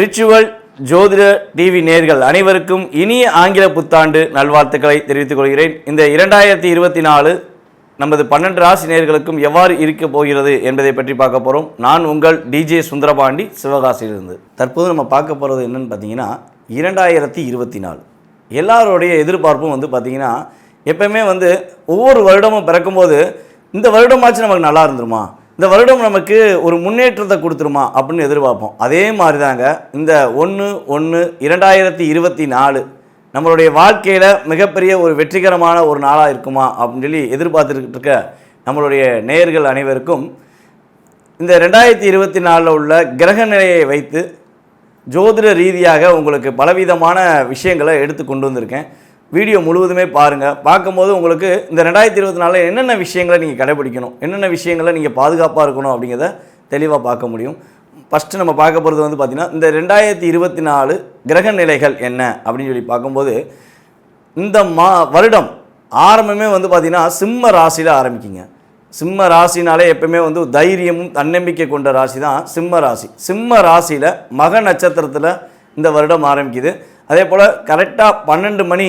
Ritual ஜோதிட TV நேர்கள் அனைவருக்கும் இனிய ஆங்கில புத்தாண்டு நல்வாழ்த்துக்களை தெரிவித்துக் கொள்கிறேன். இந்த இரண்டாயிரத்தி இருபத்தி நாலு நமது பன்னெண்டு ராசி நேர்களுக்கும் எவ்வாறு இருக்க போகிறது என்பதை பற்றி பார்க்க போகிறோம் நான் உங்கள் டிஜே சுந்தரபாண்டி சிவகாசியிலிருந்து. தற்போது நம்ம பார்க்க போகிறது என்னென்னு பார்த்தீங்கன்னா இரண்டாயிரத்தி இருபத்தி நாலு. எல்லாருடைய எதிர்பார்ப்பும் வந்து பார்த்தீங்கன்னா எப்பயுமே வந்து ஒவ்வொரு வருடமும் பிறக்கும்போது இந்த வருடமாச்சு நமக்கு நல்லா இருந்துருமா? இந்த வருடம் நமக்கு ஒரு முன்னேற்றத்தை கொடுத்துருமா? அப்படின்னு எதிர்பார்ப்போம். அதே மாதிரி தாங்க இந்த ஒன்று ஒன்று இரண்டாயிரத்தி இருபத்தி நாலு நம்மளுடைய வாழ்க்கையில் மிகப்பெரிய ஒரு வெற்றிகரமான ஒரு நாளாக இருக்குமா? அப்படின்னு சொல்லி எதிர்பார்த்துக்கிட்டு இருக்க நம்மளுடைய நேயர்கள் அனைவருக்கும் இந்த ரெண்டாயிரத்தி இருபத்தி நாலில் உள்ள கிரக நிலையை வைத்து ஜோதிட ரீதியாக உங்களுக்கு பலவிதமான விஷயங்களை எடுத்து கொண்டு வந்திருக்கேன். வீடியோ முழுவதுமே பாருங்கள் பார்க்கும்போது உங்களுக்கு இந்த ரெண்டாயிரத்தி இருபத்தி நாலில் என்னென்ன விஷயங்களை நீங்கள் கடைபிடிக்கணும் என்னென்ன விஷயங்களை நீங்கள் பாதுகாப்பாக இருக்கணும் அப்படிங்கிறத தெளிவாக பார்க்க முடியும். ஃபஸ்ட்டு நம்ம பார்க்க போகிறது வந்து பார்த்திங்கன்னா இந்த ரெண்டாயிரத்தி இருபத்தி நாலு கிரக நிலைகள் என்ன அப்படின்னு சொல்லி பார்க்கும்போது இந்த மா வருடம் ஆரம்பமே வந்து பார்த்திங்கன்னா சிம்ம ராசியில் ஆரம்பிக்குங்க. சிம்ம ராசினாலே எப்பவுமே வந்து தைரியமும் தன்னம்பிக்கை கொண்ட ராசி தான் சிம்ம ராசி. சிம்ம ராசியில் மக நட்சத்திரத்தில் இந்த வருடம் ஆரம்பிக்குது. அதே போல் கரெக்டாக பன்னெண்டு மணி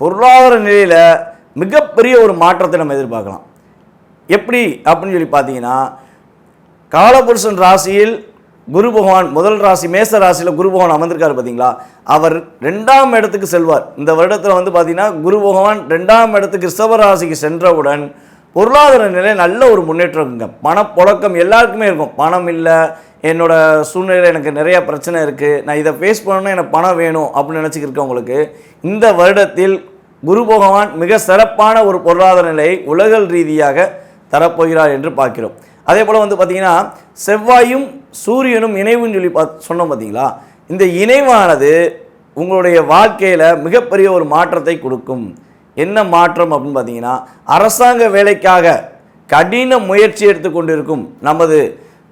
பொருளாதார நிலையில் மிகப்பெரிய ஒரு மாற்றத்தை நம்ம எதிர்பார்க்கலாம். எப்படி அப்படின்னு சொல்லி பார்த்தீங்கன்னா காலபுருஷன் ராசியில் குரு பகவான் முதல் ராசி மேச ராசியில் குரு பகவான் அமர்ந்திருக்காரு பார்த்தீங்களா? அவர் ரெண்டாம் இடத்துக்கு செல்வார். இந்த வருடத்தில் வந்து பார்த்தீங்கன்னா குரு பகவான் ரெண்டாம் இடத்துக்கு ரிஷப ராசிக்கு சென்றவுடன் பொருளாதார நிலை நல்ல ஒரு முன்னேற்றம் இருக்குங்க. பணப்புழக்கம் எல்லாருக்குமே இருக்கும். பணம் இல்லை என்னோடய சூழ்நிலையில் எனக்கு நிறையா பிரச்சனை இருக்குது நான் இதை ஃபேஸ் பண்ணணும்னா எனக்கு பணம் வேணும் அப்படின்னு நினச்சிக்கிருக்கவங்களுக்கு இந்த வருடத்தில் குரு பகவான் மிக சிறப்பான ஒரு பொருளாதார நிலையை உலகல் ரீதியாக தரப்போகிறார் என்று பார்க்கிறோம். அதே போல் வந்து பார்த்திங்கன்னா செவ்வாயும் சூரியனும் இணைவுன்னு சொல்லி பார்த்து சொன்னோம் பார்த்தீங்களா இந்த இணைவானது உங்களுடைய வாழ்க்கையில் மிகப்பெரிய ஒரு மாற்றத்தை கொடுக்கும். என்ன மாற்றம் அப்படின்னு பார்த்தீங்கன்னா அரசாங்க வேலைக்காக கடின முயற்சி எடுத்துக்கொண்டிருக்கும் நமது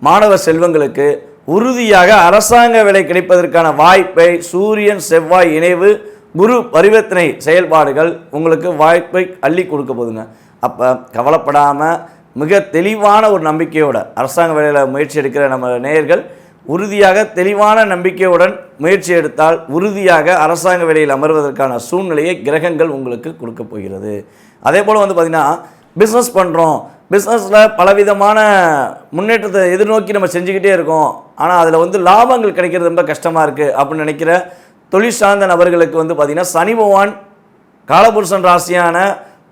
மாணவ செல்வங்களுக்கு உறுதியாக அரசாங்க வேலை கிடைப்பதற்கான வாய்ப்பை சூரியன் செவ்வாய் இணைவு குரு பரிவர்த்தனை செயல்பாடுகள் உங்களுக்கு வாய்ப்பை அள்ளி கொடுக்க போதுங்க. அப்போ கவலைப்படாமல் மிக தெளிவான ஒரு நம்பிக்கையோட அரசாங்க வேலையில் முயற்சி எடுக்கிற நம்ம நேயர்கள் உறுதியாக தெளிவான நம்பிக்கையுடன் முயற்சி எடுத்தால் உறுதியாக அரசாங்க வேலையில் அமர்வதற்கான சூழ்நிலையை கிரகங்கள் உங்களுக்கு கொடுக்க போகிறது. அதே போல் வந்து பார்த்திங்கன்னா பிஸ்னஸ் பண்ணுறோம் பிஸ்னஸில் பலவிதமான முன்னேற்றத்தை எதிர்நோக்கி நம்ம செஞ்சுக்கிட்டே இருக்கோம். ஆனால் அதில் வந்து லாபங்கள் கிடைக்கிறது ரொம்ப கஷ்டமாக இருக்குது அப்படின்னு நினைக்கிற தொழில் சார்ந்த நபர்களுக்கு வந்து பார்த்திங்கன்னா சனி பகவான் காலபுருஷன் ராசியான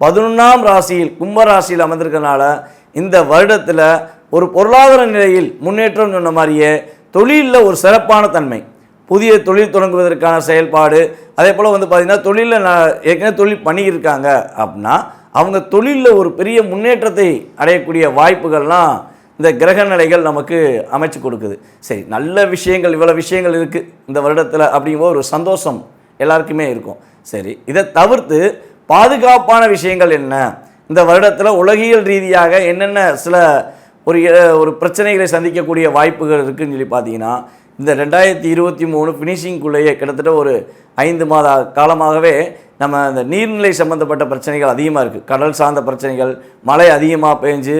பதினொன்றாம் ராசியில் கும்ப ராசியில் அமர்ந்திருக்கனால இந்த வருடத்தில் ஒரு பொருளாதார நிலையில் முன்னேற்றம் சொன்ன மாதிரியே தொழிலில் ஒரு சிறப்பான தன்மை. புதிய தொழில் தொடங்குவதற்கான செயல்பாடு அதே போல் வந்து பார்த்திங்கன்னா தொழிலில் நான் ஏற்கனவே தொழில் பண்ணியிருக்காங்க அப்படின்னா அவங்க தொழிலில் ஒரு பெரிய முன்னேற்றத்தை அடையக்கூடிய வாய்ப்புகள்லாம் இந்த கிரக நிலைகள் நமக்கு அமைச்சு கொடுக்குது. சரி நல்ல விஷயங்கள் இவ்வளோ விஷயங்கள் இருக்குது இந்த வருடத்தில் அப்படிங்கும்போது ஒரு சந்தோஷம் எல்லாருக்குமே இருக்கும். சரி இதை தவிர்த்து பாதுகாப்பான விஷயங்கள் என்ன? இந்த வருடத்தில் உலகியல் ரீதியாக என்னென்ன சில ஒரு ஒரு பிரச்சனைகளை சந்திக்கக்கூடிய வாய்ப்புகள் இருக்குதுன்னு சொல்லி பார்த்தீங்கன்னா இந்த ரெண்டாயிரத்தி இருபத்தி மூணு ஃபினிஷிங்குள்ளேயே கிட்டத்தட்ட ஒரு ஐந்து மாத காலமாகவே நம்ம இந்த நீர்நிலை சம்மந்தப்பட்ட பிரச்சனைகள் அதிகமாக இருக்குது கடல் சார்ந்த பிரச்சனைகள் மழை அதிகமாக பெஞ்சு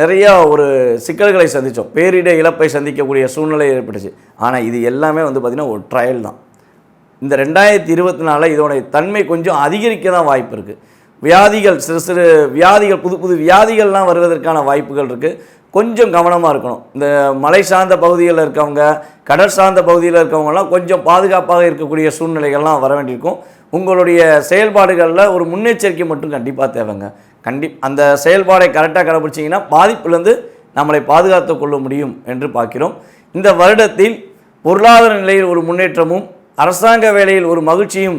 நிறையா ஒரு சிக்கல்களை சந்தித்தோம் பேரிட இழப்பை சந்திக்கக்கூடிய சூழ்நிலை ஏற்பட்டுச்சு. ஆனால் இது எல்லாமே வந்து பார்த்திங்கன்னா ஒரு ட்ரையல் தான். இந்த ரெண்டாயிரத்தி இருபத்தி நாலில் இதோடைய தன்மை கொஞ்சம் அதிகரிக்க தான் வாய்ப்பு இருக்குது வியாதிகள் சிறு சிறு வியாதிகள் புது புது வியாதிகள்லாம் வருவதற்கான வாய்ப்புகள் இருக்குது கொஞ்சம் கவனமாக இருக்கணும். இந்த மலை சார்ந்த பகுதிகளில் இருக்கவங்க கடல் சார்ந்த பகுதியில் இருக்கவங்கலாம் கொஞ்சம் பாதுகாப்பாக இருக்கக்கூடிய சூழ்நிலைகள்லாம் வர வேண்டியிருக்கும். உங்களுடைய செயல்பாடுகளில் ஒரு முன்னெச்சரிக்கை மட்டும் கண்டிப்பாக தேவைங்க. கண்டி அந்த செயல்பாடை கரெக்டாக கடைபிடிச்சிங்கன்னா பாதிப்புலேருந்து நம்மளை பாதுகாத்து கொள்ள முடியும் என்று பார்க்கிறோம். இந்த வருடத்தில் பொருளாதார நிலையில் ஒரு முன்னேற்றமும் அரசாங்க வேலையில் ஒரு மகிழ்ச்சியும்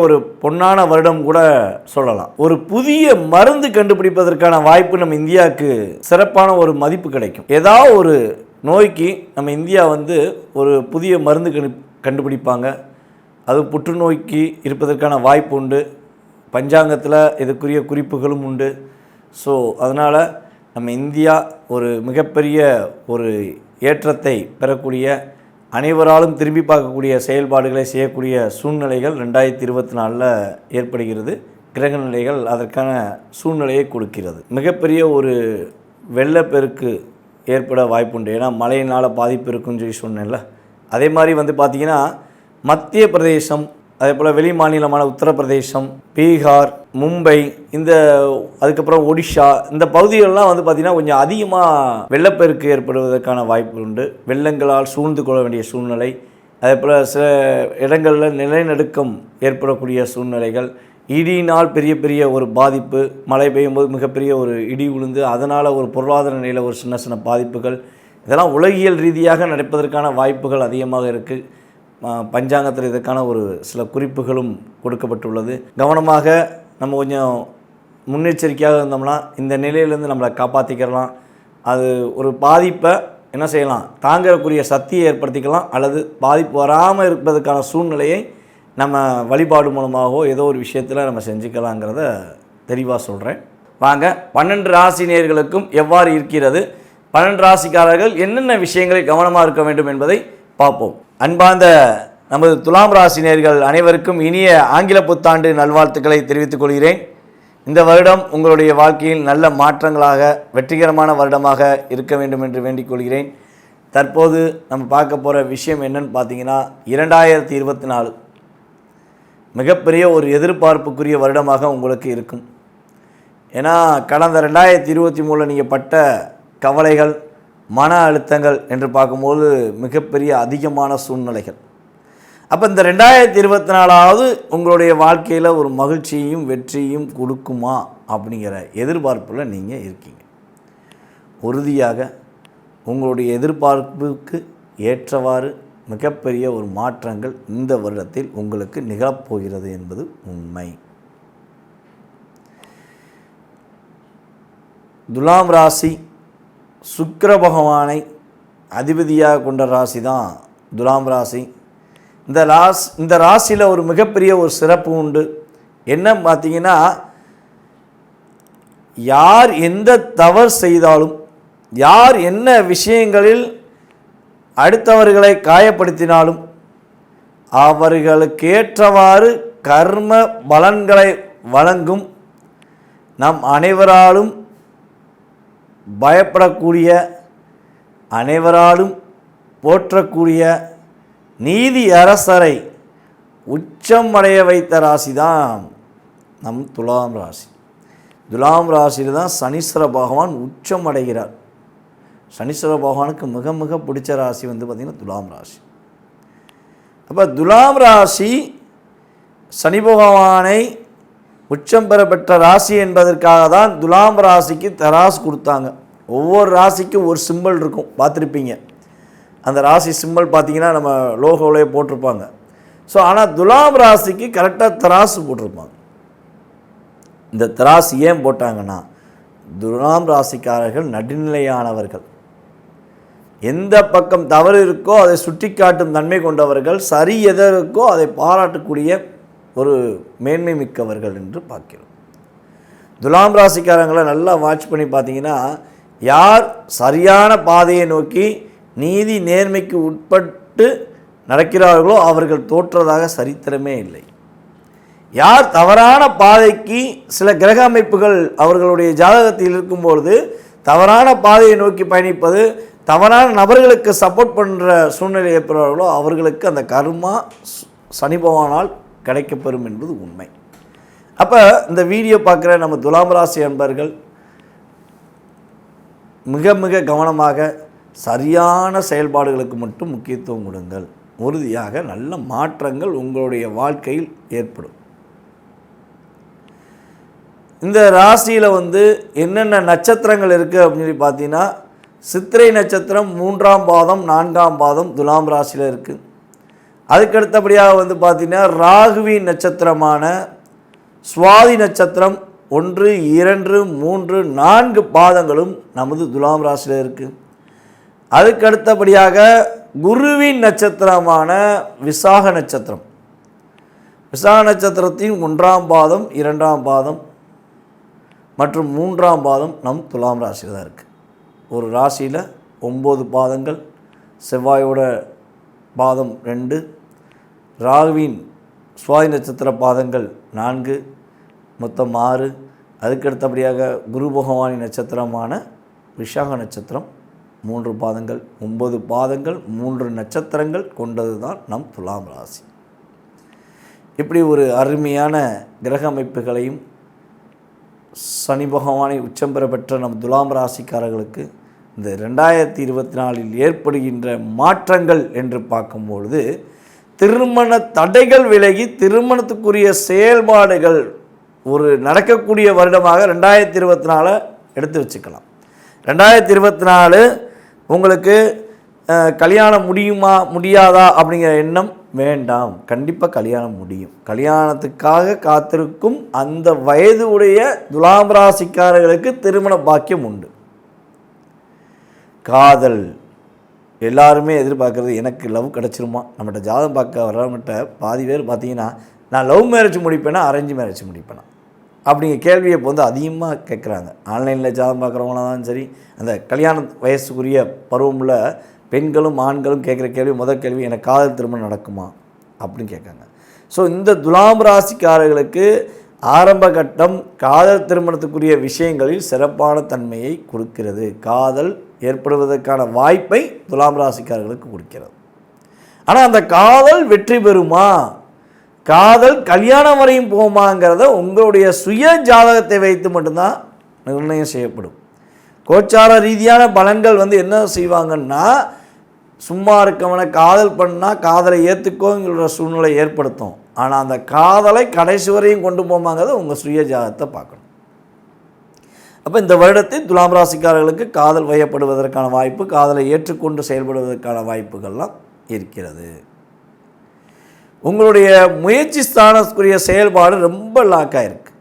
ஒரு பொன்னான வருடம் கூட சொல்லலாம். ஒரு புதிய மருந்து கண்டுபிடிப்பதற்கான வாய்ப்பு நம்ம இந்தியாவுக்கு சிறப்பான ஒரு மதிப்பு கிடைக்கும். ஏதாவது ஒரு நோய்க்கு நம்ம இந்தியா வந்து ஒரு புதிய மருந்து கண்டு கண்டுபிடிப்பாங்க. அது புற்றுநோய்க்கு இருப்பதற்கான வாய்ப்பு உண்டு. பஞ்சாங்கத்தில் இதுக்குரிய குறிப்புகளும் உண்டு. ஸோ அதனால் நம்ம இந்தியா ஒரு மிகப்பெரிய ஒரு ஏற்றத்தை பெறக்கூடிய அனைவராலும் திரும்பி பார்க்கக்கூடிய செயல்பாடுகளை செய்யக்கூடிய சூழ்நிலைகள் ரெண்டாயிரத்தி இருபத்தி நாலில் ஏற்படுகிறது. கிரக நிலைகள் அதற்கான சூழ்நிலையை கொடுக்கிறது. மிகப்பெரிய ஒரு வெள்ளப்பெருக்கு ஏற்பட வாய்ப்புண்டு. ஏன்னா மழையினால் பாதிப்பு இருக்குன்னு சொல்லி சொன்னேன்ல. அதே மாதிரி வந்து பார்த்திங்கன்னா மத்திய பிரதேசம் அதே போல் வெளி மாநிலமான உத்தரப்பிரதேசம் பீகார் மும்பை இந்த அதுக்கப்புறம் ஒடிஷா இந்த பகுதிகளெலாம் வந்து பார்த்திங்கன்னா கொஞ்சம் அதிகமாக வெள்ளப்பெருக்கு ஏற்படுவதற்கான வாய்ப்பு உண்டு. வெள்ளங்களால் சூழ்ந்து கொள்ள வேண்டிய சூழ்நிலை அதே போல் சில இடங்களில் நிலநடுக்கம் ஏற்படக்கூடிய சூழ்நிலைகள் இடியினால் பெரிய பெரிய ஒரு பாதிப்பு மழை பெய்யும் போது மிகப்பெரிய ஒரு இடி விழுந்து அதனால் ஒரு பொருளாதார நிலையில் ஒரு சின்ன சின்ன பாதிப்புகள் இதெல்லாம் உலகியல் ரீதியாக நடப்பதற்கான வாய்ப்புகள் அதிகமாக இருக்குது பஞ்சாங்கத்தில் இதற்கான ஒரு சில குறிப்புகளும் கொடுக்கப்பட்டுள்ளது. கவனமாக நம்ம கொஞ்சம் முன்னெச்சரிக்கையாக இருந்தோம்னா இந்த நிலையிலேருந்து நம்மளை காப்பாற்றிக்கிறலாம் அது ஒரு பாதிப்பை என்ன செய்யலாம்? தாங்கக்கூடிய சக்தியை ஏற்படுத்திக்கலாம். அல்லது பாதிப்பு வராமல் இருப்பதற்கான சூழ்நிலையை நம்ம வழிபாடு மூலமாகவோ ஏதோ ஒரு விஷயத்தில் நம்ம செஞ்சுக்கலாங்கிறத தெளிவாக சொல்கிறேன் வாங்க பன்னெண்டு ராசி எவ்வாறு இருக்கிறது? பன்னெண்டு ராசிக்காரர்கள் என்னென்ன விஷயங்களில் கவனமாக இருக்க வேண்டும் என்பதை பார்ப்போம். அன்பார்ந்த நமது துலாம் ராசினியர்கள் அனைவருக்கும் இனிய ஆங்கில புத்தாண்டு நல்வாழ்த்துக்களை தெரிவித்துக் கொள்கிறேன். இந்த வருடம் உங்களுடைய வாழ்க்கையில் நல்ல மாற்றங்களாக வெற்றிகரமான வருடமாக இருக்க வேண்டும் என்று வேண்டிக் கொள்கிறேன். தற்போது நம்ம பார்க்க போகிற விஷயம் என்னன்னு பார்த்தீங்கன்னா இரண்டாயிரத்தி இருபத்தி நாலு மிகப்பெரிய ஒரு எதிர்பார்ப்புக்குரிய வருடமாக உங்களுக்கு இருக்கும். ஏன்னா கடந்த ரெண்டாயிரத்தி இருபத்தி மூணில் நீங்கள் பட்ட கவலைகள் மன அழுத்தங்கள் என்று பார்க்கும்போது மிகப்பெரிய அதிகமான சூழ்நிலைகள். அப்போ இந்த ரெண்டாயிரத்தி இருபத்தி நாலாவது உங்களுடைய வாழ்க்கையில் ஒரு மகிழ்ச்சியும் வெற்றியும் கொடுக்குமா அப்படிங்கிற எதிர்பார்ப்பில் நீங்கள் இருக்கீங்க. உறுதியாக உங்களுடைய எதிர்பார்ப்புக்கு ஏற்றவாறு மிகப்பெரிய ஒரு மாற்றங்கள் இந்த வருடத்தில் உங்களுக்கு நிகழப்போகிறது என்பது உண்மை. துலாம் ராசி சுக்கர பகவானை அதிபதியாக கொண்ட ராசி தான் துலாம் ராசி. இந்த ராஸ் இந்த ராசியில் ஒரு மிகப்பெரிய ஒரு சிறப்பு உண்டு. என்ன பார்த்தீங்கன்னா யார் எந்த தவறு செய்தாலும் யார் என்ன விஷயங்களில் அடுத்தவர்களை காயப்படுத்தினாலும் அவர்களுக்கேற்றவாறு கர்ம பலன்களை வழங்கும் நம் அனைவராலும் பயப்படக்கூடிய அனைவராலும் போற்றக்கூடிய நீதி அரசரை உச்சம் அடைய வைத்த ராசி தான் நம் துலாம் ராசி. துலாம் ராசியில் தான் சனீஸ்வர பகவான் உச்சம் அடைகிறார் சனீஸ்வர பகவானுக்கு மிக மிக பிடிச்ச ராசி வந்து பார்த்திங்கன்னா துலாம் ராசி. அப்போ துலாம் ராசி சனி பகவானை உச்சம் பெற பெற்ற ராசி என்பதற்காக தான் துலாம் ராசிக்கு தராசு கொடுத்தாங்க. ஒவ்வொரு ராசிக்கும் ஒரு சிம்பல் இருக்கும். பார்த்துருப்பீங்க. அந்த ராசி சிம்பல் பார்த்தீங்கன்னா நம்ம லோகோவிலே போட்டிருப்பாங்க. ஸோ ஆனால் துலாம் ராசிக்கு கரெக்டாக தராசு போட்டிருப்பாங்க. இந்த தராசு ஏன் போட்டாங்கன்னா துலாம் ராசிக்காரர்கள் நடுநிலையானவர்கள். எந்த பக்கம் தவறு இருக்கோ அதை சுட்டிக்காட்டும் தன்மை கொண்டவர்கள் சரி எதை இருக்கோ அதை பாராட்டக்கூடிய ஒரு மேன்மை மிக்கவர்கள் என்று பார்க்கிறோம். துலாம் ராசிக்காரங்களை நல்லா வாட்ச் பண்ணி பார்த்தீங்கன்னா யார் சரியான பாதையை நோக்கி நீதி நேர்மைக்கு உட்பட்டு நடக்கிறார்களோ அவர்கள் தோற்றதாக சரித்திரமே இல்லை. யார் தவறான பாதைக்கு சில கிரக அமைப்புகள் அவர்களுடைய ஜாதகத்தில் இருக்கும்பொழுது தவறான பாதையை நோக்கி பயணிப்பது தவறான நபர்களுக்கு சப்போர்ட் பண்ணுற சூழ்நிலை ஏற்படுறார்களோ அவர்களுக்கு அந்த கர்மா சனிபவானால் சனி பகவானால் கிடைக்கப்பெறும் என்பது உண்மை. அப்போ இந்த வீடியோ பார்க்குற நம்ம துலாம் ராசி அன்பர்கள் மிக மிக கவனமாக சரியான செயல்பாடுகளுக்கு மட்டும் முக்கியத்துவம் கொடுங்கள். உறுதியாக நல்ல மாற்றங்கள் உங்களுடைய வாழ்க்கையில் ஏற்படும். இந்த ராசியில் வந்து என்னென்ன நட்சத்திரங்கள் இருக்குது அப்படின்னு சொல்லி பார்த்தீங்கன்னா சித்திரை நட்சத்திரம் மூன்றாம் பாதம் நான்காம் பாதம் துலாம் ராசியில் இருக்குது அதுக்கு அடுத்தபடியாக வந்து பார்த்தீங்கன்னா ராகுவி நட்சத்திரமான சுவாதி நட்சத்திரம் ஒன்று இரண்டு மூன்று நான்கு பாதங்களும் நமது துலாம் ராசியில் இருக்குது அதுக்கு அடுத்தபடியாக குருவின் நட்சத்திரமான விசாக நட்சத்திரம். விசாக நட்சத்திரத்தின் ஒன்றாம் பாதம் இரண்டாம் பாதம் மற்றும் மூன்றாம் பாதம் நம் துலாம் ராசியில் தான் இருக்குது ஒரு ராசியில் ஒம்பது பாதங்கள் செவ்வாயோட பாதம் ரெண்டு ராகுவின் சுவாதி நட்சத்திர பாதங்கள் நான்கு மொத்தம் ஆறு. அதுக்கு அடுத்தபடியாக குரு பகவானின் நட்சத்திரமான விஷாக நட்சத்திரம் மூன்று பாதங்கள் ஒன்பது பாதங்கள் மூன்று நட்சத்திரங்கள் கொண்டது தான் நம் துலாம் ராசி. இப்படி ஒரு அருமையான கிரக அமைப்புகளையும் சனி பகவானை உச்சம் பெற பெற்ற நம் துலாம் ராசிக்காரர்களுக்கு இந்த ரெண்டாயிரத்தி இருபத்தி நாலில் ஏற்படுகின்ற மாற்றங்கள் என்று பார்க்கும்பொழுது திருமண தடைகள் விலகி திருமணத்துக்குரிய செயல்பாடுகள் ஒரு நடக்கக்கூடிய வருடமாக ரெண்டாயிரத்தி இருபத்தி நாலை எடுத்து வச்சுக்கலாம். ரெண்டாயிரத்தி இருபத்தி நாலு உங்களுக்கு கல்யாணம் முடியுமா முடியாதா அப்படிங்கிற எண்ணம் வேண்டாம். கண்டிப்பாக கல்யாணம் முடியும். கல்யாணத்துக்காக காத்திருக்கும் அந்த வயது உடைய துலாம் ராசிக்காரர்களுக்கு திருமண பாக்கியம் உண்டு. காதல் எல்லாருமே எதிர்பார்க்குறது எனக்கு லவ் கிடச்சிருமா? நம்மகிட்ட ஜாதகம் பார்க்க வர்றவங்ககிட்ட பாதி பேர் பார்த்தீங்கன்னா நான் லவ் மேரேஜ் முடிப்பேனா அரேஞ்ச் மேரேஜ் முடிப்பேனா? அப்படிங்கிற கேள்வியை இப்போ வந்து அதிகமாக கேட்குறாங்க ஆன்லைனில் ஜாதகம் பார்க்குறவங்களாம் சரி அந்த கல்யாண வயசுக்குரிய பருவமில் பெண்களும் ஆண்களும் கேட்குற கேள்வி முதல் கேள்வி எனக்கு காதல் திருமணம் நடக்குமா? அப்படின்னு கேட்காங்க. ஸோ இந்த துலாம் ராசிக்காரர்களுக்கு ஆரம்ப கட்டம் காதல் திருமணத்துக்குரிய விஷயங்களில் சிறப்பான தன்மையை கொடுக்கிறது. காதல் ஏற்படுவதற்கான வாய்ப்பை துலாம் ராசிக்காரர்களுக்கு கொடுக்கிறது. ஆனால் அந்த காதல் வெற்றி பெறுமா? காதல் கல்யாணம் வரையும் போகுமாங்கிறத உங்களுடைய சுய ஜாதகத்தை வைத்து மட்டும்தான் நிர்ணயம் செய்யப்படும். கோச்சார ரீதியான பலன்கள் வந்து என்ன செய்வாங்கன்னா சும்மா இருக்கவனை காதல் பண்ணால் காதலை ஏற்றுக்கோங்கிற சூழ்நிலை ஏற்படுத்தும். ஆனால் அந்த காதலை கடைசி வரையும் கொண்டு போமாங்கிறத உங்கள் சுய ஜாதகத்தை பார்க்கணும். அப்போ இந்த வருடத்தில் துலாம் ராசிக்காரர்களுக்கு காதல் வயப்படுவதற்கான வாய்ப்பு காதலை ஏற்றுக்கொண்டு செயல்படுவதற்கான வாய்ப்புகள்லாம் இருக்கிறது. உங்களுடைய முயற்சி ஸ்தானத்துக்குரிய செயல்பாடு ரொம்ப லாக் ஆகிருக்கு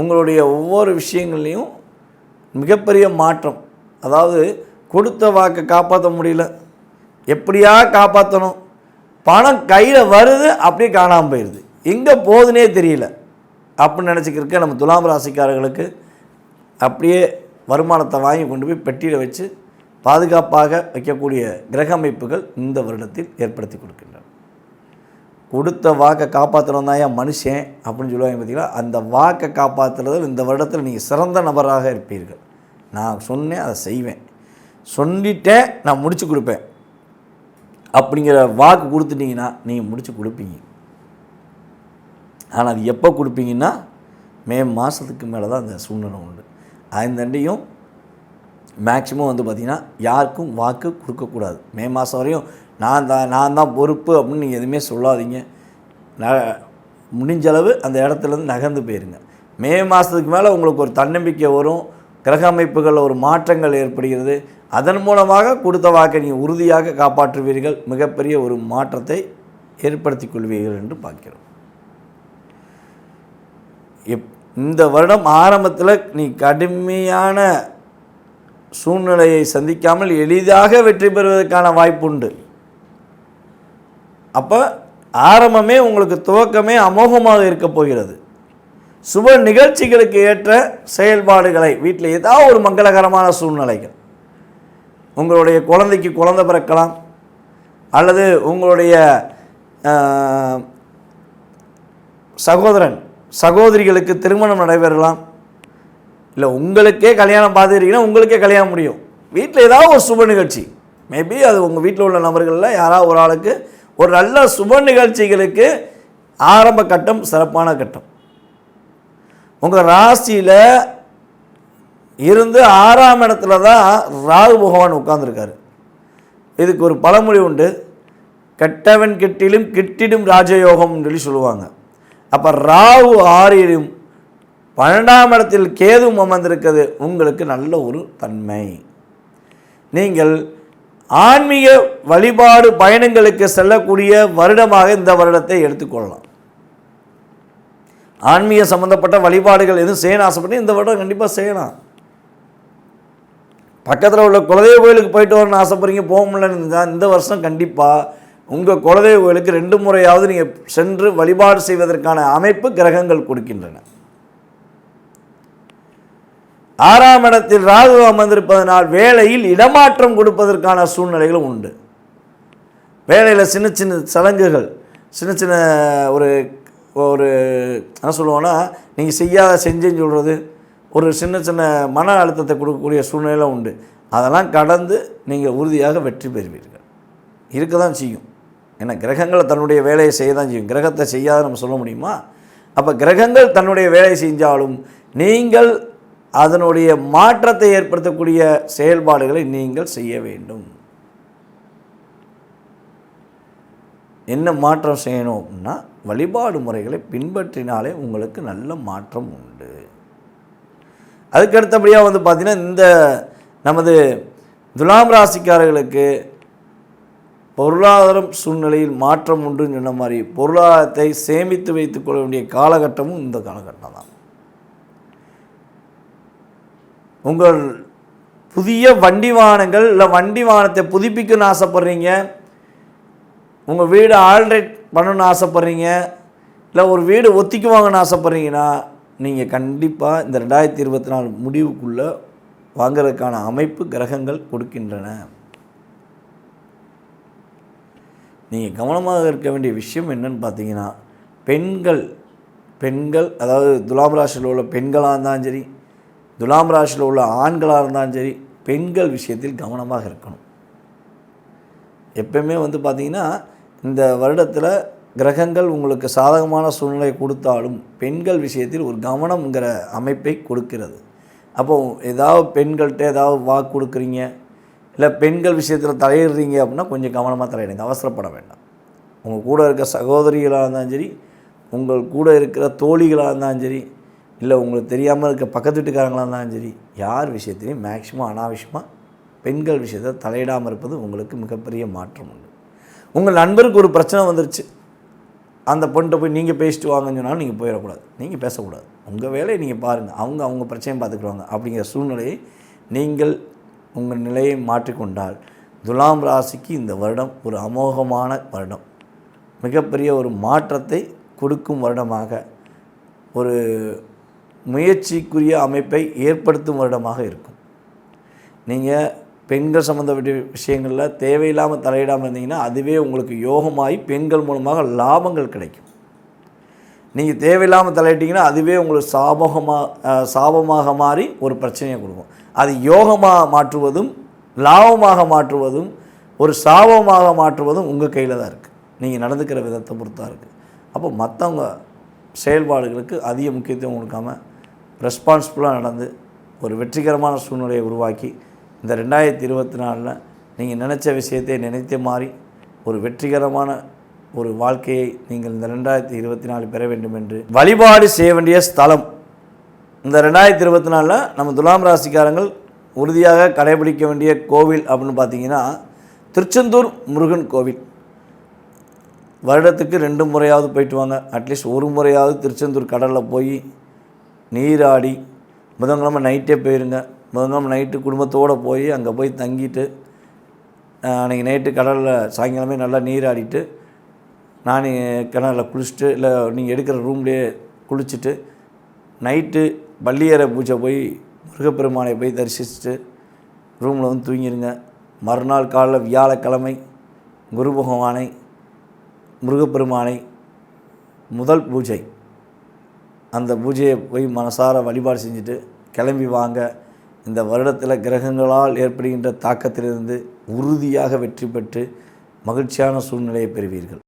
உங்களுடைய ஒவ்வொரு விஷயங்கள்லையும் மிகப்பெரிய மாற்றம். அதாவது கொடுத்த வாக்கை காப்பாற்ற முடியல. எப்படியா காப்பாற்றணும் பணம் கையில் வருது அப்படியே காணாமல் போயிடுது எங்கே போகுதுனே தெரியல. அப்படின்னு நினச்சிக்கிருக்க நம்ம துலாம் ராசிக்காரர்களுக்கு அப்படியே வருமானத்தை வாங்கி கொண்டு போய் பெட்டியில் வச்சு பாதுகாப்பாக வைக்கக்கூடிய கிரக அமைப்புகள் இந்த வருடத்தில் ஏற்படுத்தி கொடுக்கின்றன. கொடுத்த வாக்கை காப்பாற்றணும் தான் ஏன் மனுஷன் அப்படின்னு சொல்லுவாங்க பார்த்தீங்களா? அந்த வாக்கை காப்பாற்றுறதில் இந்த வருடத்தில் நீங்கள் சிறந்த நபராக இருப்பீர்கள். நான் சொன்னேன் அதை செய்வேன். சொல்லிட்டேன் நான் முடிச்சு கொடுப்பேன். அப்படிங்கிற வாக்கு கொடுத்துட்டீங்கன்னா நீங்கள் முடிச்சு கொடுப்பீங்க. ஆனால் அது எப்போ கொடுப்பீங்கன்னா மே மாதத்துக்கு மேலே தான் அந்த சூழ்நிலை உண்டு. அந்தண்டையும் மேக்சிமம் வந்து பார்த்திங்கன்னா யாருக்கும் வாக்கு கொடுக்கக்கூடாது. மே மாதம் வரையும் நான் தான் நான் தான் பொறுப்பு அப்படின்னு நீங்கள் எதுவுமே சொல்லாதீங்க. ந முடிஞ்சளவு அந்த இடத்துலேருந்து நகர்ந்து போயிருங்க. மே மாதத்துக்கு மேலே உங்களுக்கு ஒரு தன்னம்பிக்கை வரும் கிரக அமைப்புகளில் ஒரு மாற்றங்கள் ஏற்படுகிறது. அதன் மூலமாக கொடுத்த வாக்கை நீங்கள் உறுதியாக காப்பாற்றுவீர்கள். மிகப்பெரிய ஒரு மாற்றத்தை ஏற்படுத்தி கொள்வீர்கள் என்று பார்க்கிறோம். எப் இந்த வருடம் ஆரம்பத்தில் நீ கடுமையான சூழ்நிலையை சந்திக்காமல் எளிதாக வெற்றி பெறுவதற்கான வாய்ப்பு உண்டு. அப்போ ஆரம்பமே உங்களுக்கு துவக்கமே அமோகமாக இருக்க போகிறது. சுப நிகழ்ச்சிகளுக்கு ஏற்ற செயல்பாடுகளை வீட்டில் ஏதாவது ஒரு மங்களகரமான சூழ்நிலைகள். உங்களுடைய குழந்தைக்கு குழந்தை பிறக்கலாம். அல்லது உங்களுடைய சகோதரன் சகோதரிகளுக்கு திருமணம் நடைபெறலாம். இல்லை உங்களுக்கே கல்யாணம் பார்த்துருக்கீங்கன்னா உங்களுக்கே கல்யாணம் முடியும். வீட்டில் ஏதாவது ஒரு சுப நிகழ்ச்சி. மேபி அது உங்கள் வீட்டில் உள்ள நபர்களில் யாராவது ஒரு ஆளுக்கு ஒரு நல்ல சுப நிகழ்ச்சிகளுக்கு ஆரம்ப கட்டம் சிறப்பான கட்டம். உங்கள் ராசியில் இருந்து ஆறாம் இடத்துல தான் ராகு பகவான் உட்கார்ந்துருக்காரு. இதுக்கு ஒரு பழமொழி உண்டு. கெட்டவன் கிட்டிலும் கிட்டிடும் ராஜயோகம்னு சொல்லி சொல்லுவாங்க. அப்போ ராகு ஆறிலும் பன்னெண்டாம் இடத்தில் கேதும் அமர்ந்திருக்கிறது. உங்களுக்கு நல்ல ஒரு தன்மை. நீங்கள் ஆன்மீக வழிபாடு பயணங்களுக்கு செல்லக்கூடிய வருடமாக இந்த வருடத்தை எடுத்துக்கொள்ளலாம் ஆன்மீக சம்பந்தப்பட்ட வழிபாடுகள் எதுவும் செய்யணும் ஆசைப்பட்டு இந்த வருடம் கண்டிப்பாக செய்யலாம். பக்கத்தில் உள்ள குலதெய்வ கோயிலுக்கு போயிட்டு வரணும்னு ஆசைப்படுறீங்க போக முடியலன்னு இந்த வருஷம் கண்டிப்பாக உங்கள் குலதெய்வ கோயிலுக்கு ரெண்டு முறையாவது நீங்கள் சென்று வழிபாடு செய்வதற்கான அமைப்பு கிரகங்கள் கொடுக்கின்றன. ஆறாம் இடத்தில் ராகு அமர்ந்திருப்பதனால் வேலையில் இடமாற்றம் கொடுப்பதற்கான சூழ்நிலைகளும் உண்டு. வேலையில் சின்ன சின்ன சடங்குகள் சின்ன சின்ன ஒரு ஒரு என்ன சொல்லுவோன்னா நீங்கள் செய்யாத செஞ்சேன்னு சொல்கிறது ஒரு சின்ன சின்ன மன அழுத்தத்தை கொடுக்கக்கூடிய சூழ்நிலையெல்லாம் உண்டு. அதெல்லாம் கடந்து நீங்கள் உறுதியாக வெற்றி பெறுவீர்கள். இருக்க தான் செய்யும். ஏன்னா கிரகங்களை தன்னுடைய வேலையை செய்ய தான் செய்யும். கிரகத்தை செய்யாத நம்ம சொல்ல முடியுமா? அப்போ கிரகங்கள் தன்னுடைய வேலையை செஞ்சாலும் நீங்கள் அதனுடைய மாற்றத்தை ஏற்படுத்தக்கூடிய செயல்பாடுகளை நீங்கள் செய்ய வேண்டும். என்ன மாற்றம் செய்யணும் அப்படின்னா வழிபாடு முறைகளை பின்பற்றினாலே உங்களுக்கு நல்ல மாற்றம் உண்டு. அதுக்கு அடுத்தபடியாக வந்து பார்த்திங்கன்னா இந்த நமது துலாம் ராசிக்காரர்களுக்கு பொருளாதாரம் சூழ்நிலையில் மாற்றம் உண்டுன்னு சொன்ன மாதிரி பொருளாதாரத்தை சேமித்து வைத்துக் கொள்ள வேண்டிய காலகட்டமும் இந்த காலகட்டம் தான். உங்கள் புதிய வண்டி வாகனங்கள் இல்லை வண்டி வாகனத்தை புதுப்பிக்கணும்னு ஆசைப்பட்றீங்க. உங்கள் வீடு ஆல்ரெட் பண்ணணும்னு ஆசைப்பட்றீங்க. இல்லை ஒரு வீடு ஒத்திக்குவாங்கன்னு ஆசைப்பட்றீங்கன்னா நீங்கள் கண்டிப்பாக இந்த ரெண்டாயிரத்தி இருபத்தி நாலு முடிவுக்குள்ளே வாங்கிறதுக்கான அமைப்பு கிரகங்கள் கொடுக்கின்றன. நீங்கள் கவனமாக இருக்க வேண்டிய விஷயம் என்னன்னு பார்த்தீங்கன்னா பெண்கள் பெண்கள் அதாவது துலாம் ராசியில் உள்ள பெண்களாக இருந்தாலும் சரி துலாம் ராசியில் உள்ள ஆண்களாக இருந்தாலும் சரி பெண்கள் விஷயத்தில் கவனமாக இருக்கணும். எப்பயுமே வந்து பார்த்திங்கன்னா இந்த வருடத்தில் கிரகங்கள் உங்களுக்கு சாதகமான சூழ்நிலை கொடுத்தாலும் பெண்கள் விஷயத்தில் ஒரு கவனம்ங்கிற அமைப்பை கொடுக்கிறது. அப்போ ஏதாவது பெண்கள்கிட்ட ஏதாவது வாக்கு கொடுக்குறீங்க இல்லை பெண்கள் விஷயத்தில் தலையிடுறீங்க அப்படின்னா கொஞ்சம் கவனமாக தலையிடுங்க அவசரப்பட வேண்டாம். உங்கள் கூட இருக்க சகோதரிகளாக இருந்தாலும் சரி உங்கள் கூட இருக்கிற தோழிகளாக இருந்தாலும் சரி இல்லை உங்களுக்கு தெரியாமல் இருக்க பக்கத்து வீட்டுக்காரங்களாக இருந்தாலும் சரி. யார் விஷயத்துலையும் மேக்சிமம் அனாவசியமாக பெண்கள் விஷயத்தை தலையிடாமல் இருப்பது உங்களுக்கு மிகப்பெரிய மாற்றம் உண்டு. உங்கள் நண்பருக்கு ஒரு பிரச்சனை வந்துருச்சு. அந்த பொண்ணிட்ட போய் நீங்கள் பேசிட்டு வாங்கன்னு சொன்னாலும் நீங்கள் போயிடக்கூடாது. நீங்கள் பேசக்கூடாது. உங்கள் வேலையை நீங்கள் பாருங்கள் அவங்க அவங்க பிரச்சனையை பார்த்துக்குவாங்க. அப்படிங்கிற சூழ்நிலையை நீங்கள் உங்கள் நிலையை மாற்றிக்கொண்டால் துலாம் ராசிக்கு இந்த வருடம் ஒரு அமோகமான வருடம். மிகப்பெரிய ஒரு மாற்றத்தை கொடுக்கும் வருடமாக ஒரு முயற்சிக்குரிய அமைப்பை ஏற்படுத்தும் வருடமாக இருக்கும். நீங்கள் பெண்கள் சம்மந்தப்பட்ட விஷயங்களில் தேவையில்லாமல் தலையிடாமல் இருந்தீங்கன்னா அதுவே உங்களுக்கு யோகமாகி பெண்கள் மூலமாக லாபங்கள் கிடைக்கும். நீங்கள் தேவையில்லாமல் தலையிட்டீங்கன்னா அதுவே உங்களுக்கு சாபகமாக சாபமாக மாறி ஒரு பிரச்சனையை கொடுக்கும். அது யோகமாக மாற்றுவதும் லாபமாக மாற்றுவதும் ஒரு சாபமாக மாற்றுவதும் உங்கள் கையில் தான் இருக்குது நீங்கள் நடந்துக்கிற விதத்தை பொறுத்தா இருக்குது அப்போ மற்றவங்க செயல்பாடுகளுக்கு அதிக முக்கியத்துவம் கொடுக்காம ரெஸ்பான்சிபிளாக நடந்து ஒரு வெற்றிகரமான சூழ்நிலையை உருவாக்கி இந்த ரெண்டாயிரத்தி இருபத்தி நாலில் நீங்கள் நினச்ச விஷயத்தை நினைத்து மாறி ஒரு வெற்றிகரமான ஒரு வாழ்க்கையை நீங்கள் இந்த ரெண்டாயிரத்தி இருபத்தி நாலு பெற வேண்டும் என்று வழிபாடு செய்ய வேண்டிய ஸ்தலம். இந்த ரெண்டாயிரத்தி இருபத்தி நாலில் நம்ம துலாம் ராசிக்காரங்கள் உறுதியாக கடைபிடிக்க வேண்டிய கோவில் அப்படின்னு பார்த்தீங்கன்னா திருச்செந்தூர் முருகன் கோவில். வருடத்துக்கு ரெண்டு முறையாவது போயிட்டு வாங்க. அட்லீஸ்ட் ஒரு முறையாவது திருச்செந்தூர் கடலில் போய் நீராடி புதன்கிழமை நைட்டே போயிருங்க. புதன்கிழமை நைட்டு குடும்பத்தோடு போய் அங்கே போய் தங்கிட்டு அன்றைக்கி நைட்டு கடலில் சாயங்காலமே நல்லா நீராடிட்டு நான் கிணறில் குளிச்சுட்டு இல்லை நீங்கள் எடுக்கிற ரூம்லேயே குளிச்சுட்டு நைட்டு பள்ளியறை பூஜை போய் முருகப்பெருமானை போய் தரிசிச்சுட்டு ரூமில் வந்து தூங்கிடுங்க மறுநாள் காலைல வியாழக்கிழமை குரு பகவானை முருகப்பெருமானை முதல் பூஜை. அந்த பூஜையை போய் மனசார வழிபாடு செஞ்சுட்டு கிளம்பி வாங்க. இந்த வருடத்தில் கிரகங்களால் ஏற்படுகின்ற தாக்கத்திலிருந்து உறுதியாக வெற்றி பெற்று மகிழ்ச்சியான சூழ்நிலையை பெறுவீர்கள்.